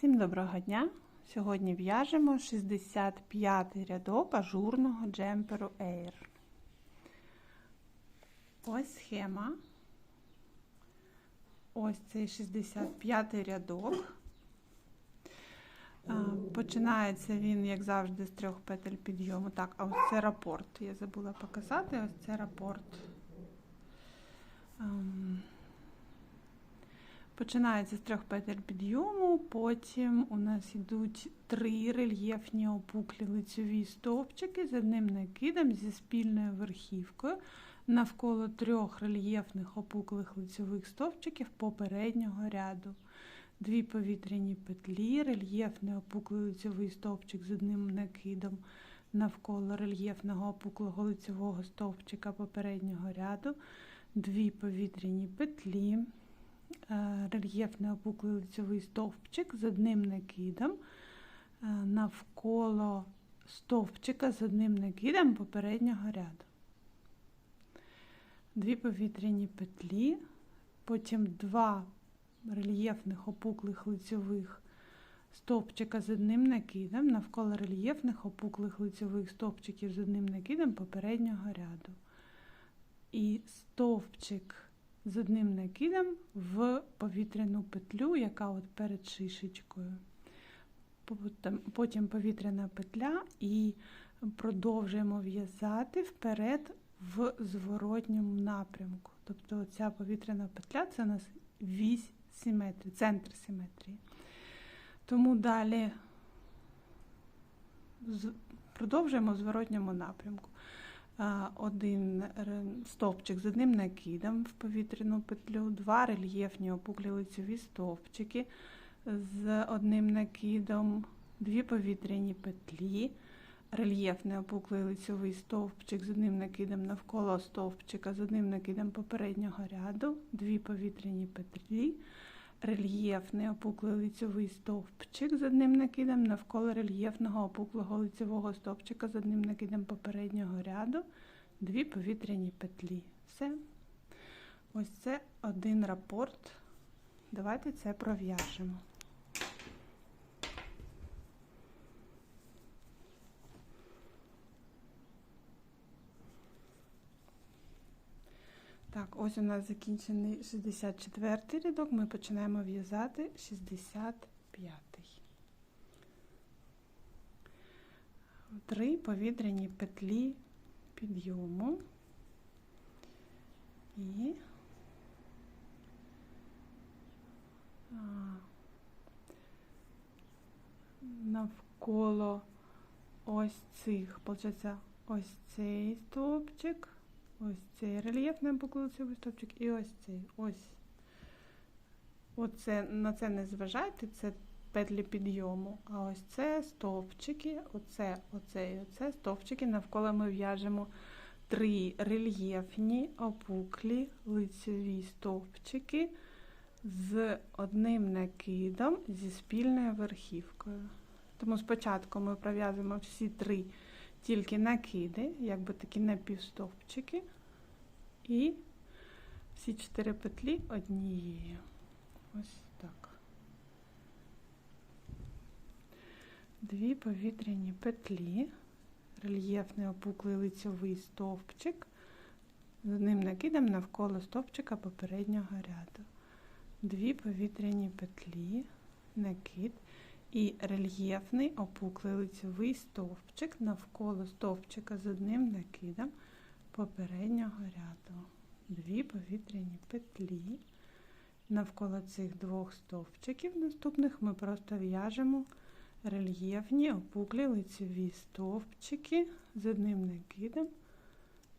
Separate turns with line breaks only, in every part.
Всім доброго дня! Сьогодні в'яжемо 65 рядок ажурного джемперу Air. Ось схема. Ось цей 65 рядок. Починається він, як завжди, з трьох петель підйому. Так, а ось це рапорт. Я забула показати, ось це рапорт. Починається з трьох петель підйому, потім у нас йдуть три рельєфні опуклі лицьові стовпчики з одним накидом зі спільною верхівкою навколо трьох рельєфних опуклих лицьових стовпчиків попереднього ряду. Дві повітряні петлі, рельєфний опуклий лицьовий стовпчик з одним накидом навколо рельєфного опуклого лицьового стовпчика попереднього ряду, дві повітряні петлі. Е, рельєфний опуклий лицьовий стовпчик з одним накидом е, навколо стовпчика з одним накидом попереднього ряду. Дві повітряні петлі, потім два рельєфних опуклих лицьових стовпчика з одним накидом навколо рельєфних опуклих лицьових стовпчиків з одним накидом попереднього ряду. І стовпчик з одним накидом в повітряну петлю, яка от перед шишечкою. Потім повітряна петля і продовжуємо в'язати вперед в зворотньому напрямку. Тобто ця повітряна петля це у нас вісь симетрії, центр симетрії. Тому далі продовжуємо в зворотньому напрямку один стовпчик з одним накидом в повітряну петлю, два рельєфні опуклі лицеві стовпчики з одним накидом, дві повітряні петлі, рельєфний опуклий лицевий стовпчик з одним накидом навколо стовпчика з одним накидом попереднього ряду, дві повітряні петлі. Рельєфний опуклий лицьовий стовпчик з одним накидом навколо рельєфного опуклого лицьового стовпчика з одним накидом попереднього ряду, дві повітряні петлі. Все. Ось це один рапорт. Давайте це пров'яжемо. Так, ось у нас закінчений 64 рядок, ми починаємо в'язати 65. Три повітряні петлі підйому і навколо ось цих, получається, ось цей стовпчик. Ось цей рельєфний буклицевий стовпчик і ось цей. Ось. Оце, На це не зважайте, це петлі підйому. А ось це стовпчики, оце, оце і оце стовпчики. Навколо ми в'яжемо три рельєфні опуклі лицеві стовпчики з одним накидом зі спільною верхівкою. Тому спочатку ми пров'язуємо всі три тільки накиди, якби такі напівстовпчики, і всі чотири петлі однією. Ось так. Дві повітряні петлі, рельєфний опуклий лицьовий стовпчик, з одним накидом навколо стовпчика попереднього ряду. Дві повітряні петлі, накид і рельєфний опуклий лицевий стовпчик навколо стовпчика з одним накидом попереднього ряду. Дві повітряні петлі. Навколо цих двох стовпчиків наступних ми просто в'яжемо рельєфні опуклі лицеві стовпчики з одним накидом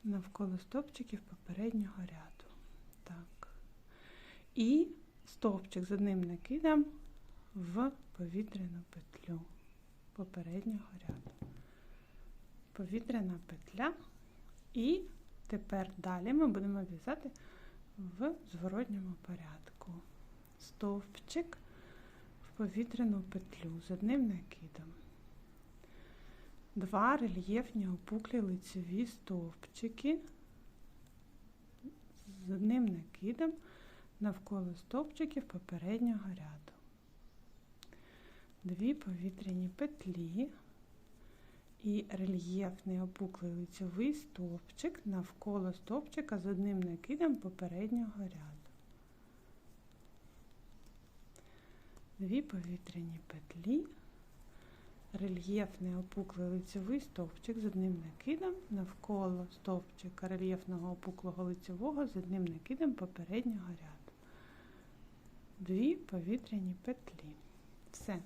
навколо стовпчиків попереднього ряду. Так. І стовпчик з одним накидом в повітряну петлю попереднього ряду. Повітряна петля, і тепер далі ми будемо в'язати в зворотньому порядку. Стовпчик в повітряну петлю з одним накидом. Два рельєфні опуклі лицеві стовпчики з одним накидом навколо стовпчиків попереднього ряду дві повітряні петлі і рельєфний опуклий лицьовий стовпчик навколо стовпчика з одним накидом попереднього ряду. Дві повітряні петлі, рельєфний опуклий лицьовий стовпчик з одним накидом навколо стовпчика рельєфного опуклого лицьового з одним накидом попереднього ряду. Дві повітряні петлі. Все.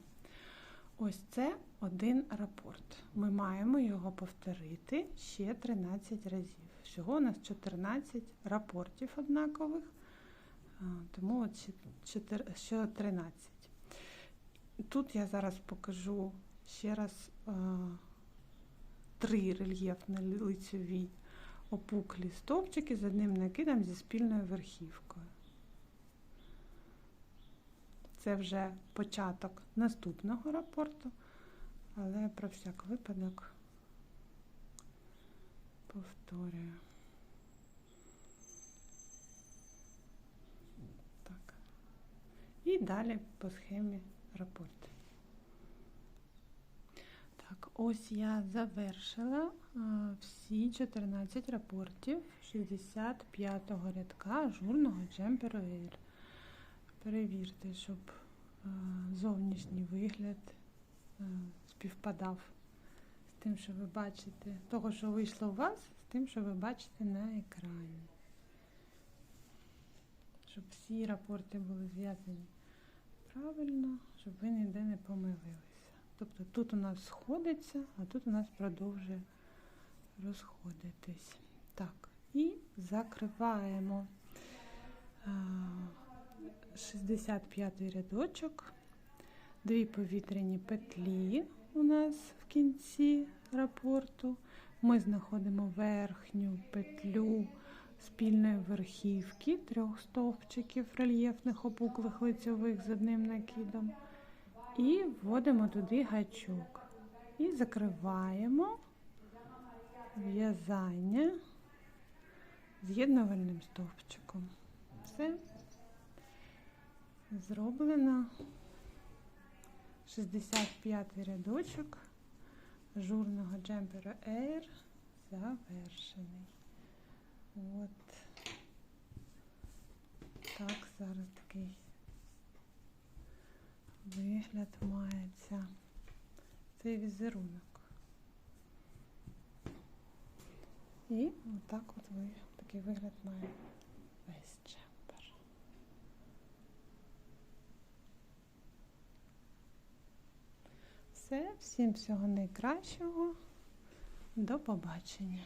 Ось це один рапорт. Ми маємо його повторити ще 13 разів. Всього у нас 14 рапортів однакових, тому ще 13. Тут я зараз покажу ще раз три рельєфні лицеві опуклі стовпчики з одним накидом зі спільною верхівкою. Це вже початок наступного рапорту, але про всяк випадок повторюю. Так. І далі по схемі рапорт. Так, ось я завершила всі 14 рапортів 65-го рядка журного джемперу Air. Перевірте, щоб е, зовнішній вигляд е, співпадав з тим, що ви бачите, того, що вийшло у вас, з тим, що ви бачите на екрані. Щоб всі рапорти були зв'язані правильно, щоб ви ніде не помилилися. Тобто тут у нас сходиться, а тут у нас продовжує розходитись. Так, і закриваємо. Е, 65 рядочок, дві повітряні петлі у нас в кінці рапорту. Ми знаходимо верхню петлю спільної верхівки трьох стовпчиків рельєфних опуклих лицьових з одним накидом. І вводимо туди гачок. І закриваємо в'язання з'єднувальним стовпчиком. Все зроблено 65 рядочок журного джемпера Air завершений. От так зараз такий вигляд мається цей візерунок. І отак от ви такий вигляд має Все, всім всього найкращого. До побачення.